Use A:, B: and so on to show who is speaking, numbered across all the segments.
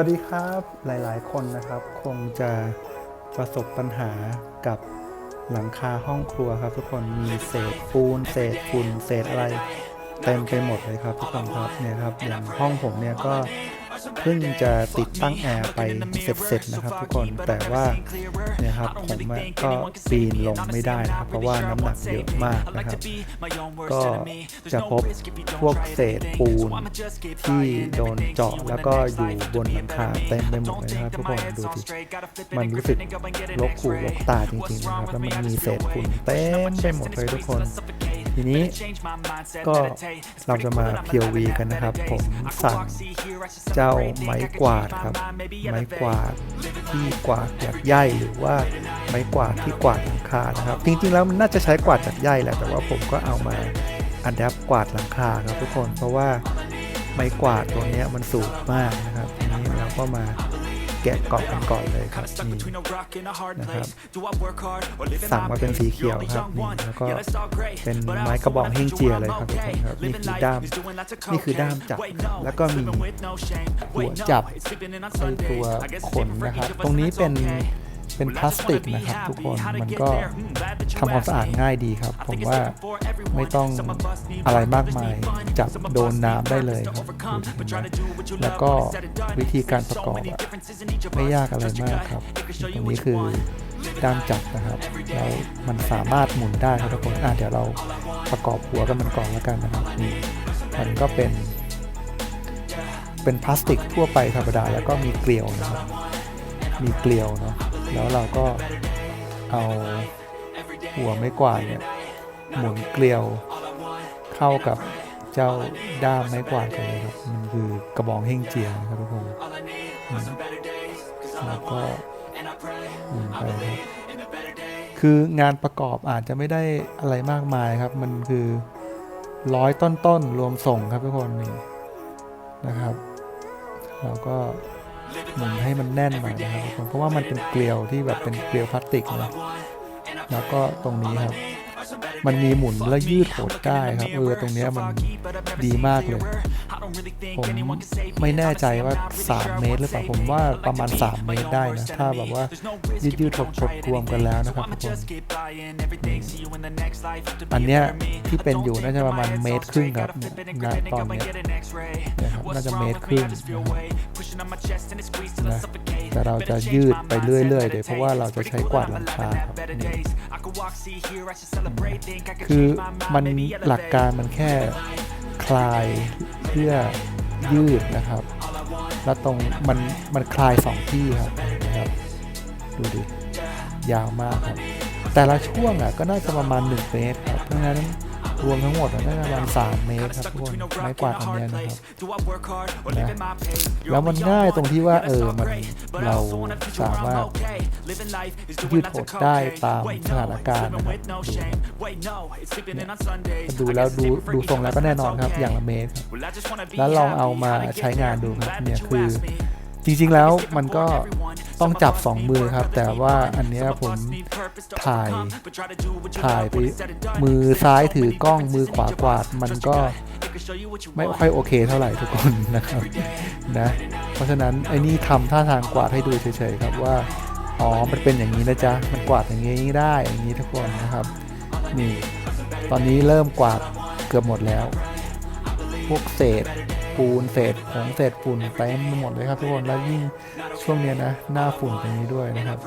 A: วัสดีครับหลายๆ คนนะครับ คงจะประสบปัญหากับหลังคาห้องครัวครับ ทุกคนมีเศษปูนเศษฝุ่นเศษอะไรเต็มไปหมดเลยครับทุกคนครับเนี่ยครับอย่างห้องผมเนี่ยก็ เพิ่งจะติดตั้งแอร์ไปเสร็จๆนะครับ ทุกคนแต่ว่าเนี่ยครับผมก็ปีนลงไม่ได้นะครับเพราะว่าน้ำหนักเยอะมากนะครับ ก็จะพบพวกเศษปูนที่โดนเจาะแล้วก็อยู่บนหลังคาเต็มไปหมดเลยนะครับทุกคนดูสิมันรู้สึกลกหูลกตาจริงๆนะครับแล้วมันมีเศษฝุ่นเต็มไปหมดเลยทุกคน ทีนี้ก็เราจะมา POV กันนะครับ ผมสั่งเจ้าไม้กวาดครับ ไม้กวาดที่กวาดจากใยหรือว่าไม้กวาดที่กวาดหลังคานะครับ จริงๆแล้วมันน่าจะใช้กวาดจากใยแหละแต่ว่าผมก็เอามาอัดแอปกวาดหลังคาครับทุกคนเพราะว่าไม้กวาดตัวเนี้ยมันสูงมากนะครับทีนี้เราก็มา แกะกล่องกันก่อนเลยครับนี่นะครับสั่งมาเป็นสีเขียวครับนี่แล้วก็เป็นไม้กระบอกเฮงเจียเลยครับทุกคนครับนี่คือด้ามนี่คือด้ามจับนะครับแล้วก็มีหัวจับไอตัวขนนะครับ ตรงนี้เป็น เป็นพลาสติกนะครับทุกคนมันก็ทำความสะอาดง่ายดีครับ ผมว่าไม่ต้องอะไรมากมายจับโดนน้ำได้เลยครับแล้วก็วิธีการประกอบไม่ยากอะไรมากครับ ตรงนี้คือด้ามจับนะครับแล้วมันสามารถหมุนได้ครับทุกคนอะเดี๋ยวเราประกอบหัวกันมันก่อนแล้วกันนะครับนี่มันก็เป็น เป็นพลาสติกทั่วไปธรรมดาแล้วก็มีเกลียวนะครับ มีเกลียวเนาะ แล้วเราก็เอาหัวไม้กวาดเนี่ยหมุนเกลียวเข้ากับเจ้าด้ามไม้กวาดกันเลยครับ มันคือกระบองเฮ่งเจียนะครับทุกคนแล้วก็หมุนไปครับคืองานประกอบอาจจะไม่ได้อะไรมากมายครับ มันคือร้อยต้นๆรวมส่งครับทุกคนนี่นะครับ แล้วก็ หมุนให้มันแน่นหน่อยนะครับทุกคนเพราะว่ามันเป็นเกลียวที่แบบเป็นเกลียวพลาสติกนะแล้วก็ตรงนี้ครับ มันมีหมุนแล้วยืดหดได้ครับเออตรงเนี้ยมันดีมากเลยผมไม่แน่ใจว่า 3 เมตรหรือเปล่าผมว่าประมาณ 3 เมตรได้นะ ถ้าแบบว่ายืดยืดหดหดรวมกันแล้วนะครับทุกคนอันเนี้ยที่เป็นอยู่น่าจะประมาณเมตรครึ่งครับนี่ยณตอนนี้นะครับน่าจะเมตรครึ่งนะนะแต่เราจะยืดไปเรื่อยๆเลยเพราะว่าเราจะใช้กวาดหลังคาครับคือมันหลักการมันแค่คลายเพื่อยืดนะครับ แล้วตรงมันมันคลายสองที่ครับนะครับ ดูดิ ยาวมากครับ แต่ละช่วงอะก็น่าจะประมาณ1เมตรครับ เพราะงั้น รวมทั้งหมดอะน่าจะประมาณ3เมตรครับทุกคนไม้กวาดอันเนี้ยนะครับนะแล้วมันง่ายตรงที่ว่าเออมันเราสามารถยืดหดได้ตามสถานการณ์นะครับดูนะดูแล้วดูดูทรงแล้วก็แน่นอนครับอย่างละเมตรครับแล้วลองเอามาใช้งานดูครับเนี่ยคือจริงๆแล้วมันก็ ต้องจับสองมือครับ แต่ว่าอันนี้ผมถ่ายถ่ายไปมือซ้ายถือกล้องมือขวากวาดมันก็ไม่ค่อยโอเคเท่าไหร่ทุกคนนะครับนะเพราะฉะนั้นไอ้นี่ทำท่าทางกวาดให้ดูเฉยๆครับว่าอ๋อมันเป็นอย่างนี้นะจ๊ะมันกวาดอย่างนี้ได้อย่างนี้ทุกคนนะครับ นี่ ตอนนี้เริ่มกวาดเกือบหมดแล้ว พวกเศษปูนเศษผงเศษฝุ่นเต็มไปหมดเลยครับทุกคนแล้วยิ่งช่วงเนี้ยนะหน้าฝุ่นตรงนี้ด้วยนะครับ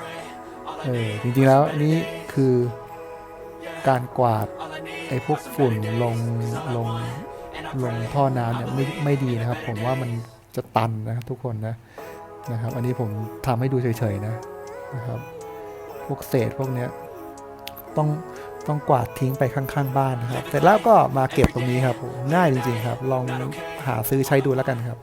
A: เออจริงๆแล้วนี่คือการกวาดไอ้พวกฝุ่นลงลงลงท่อน้ำเนี่ยไม่ไม่ดีนะครับ ผมว่ามันจะตันนะครับทุกคนนะนะครับ อันนี้ผมทำให้ดูเฉยๆนะนะครับ พวกเศษพวกเนี้ยต้อง ต้องกวาดทิ้งไปข้างๆบ้านนะครับเสร็จแล้วก็มาเก็บตรงนี้ครับง่ายจริงๆครับ ลองหาซื้อใช้ดูแล้วกันครับ